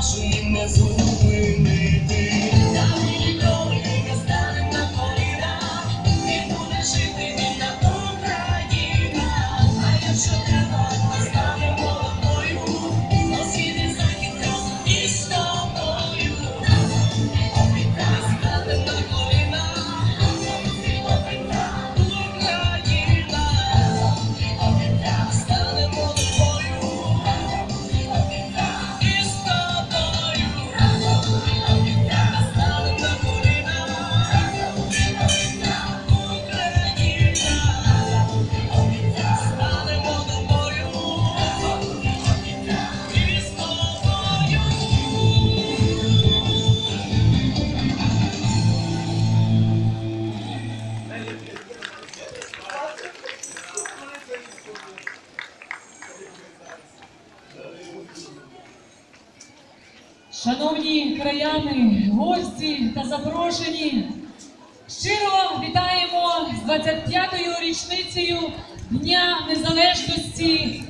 生命的足。Шановні краяни, гості та запрошені, щиро вітаємо з 25-ю річницею Дня Незалежності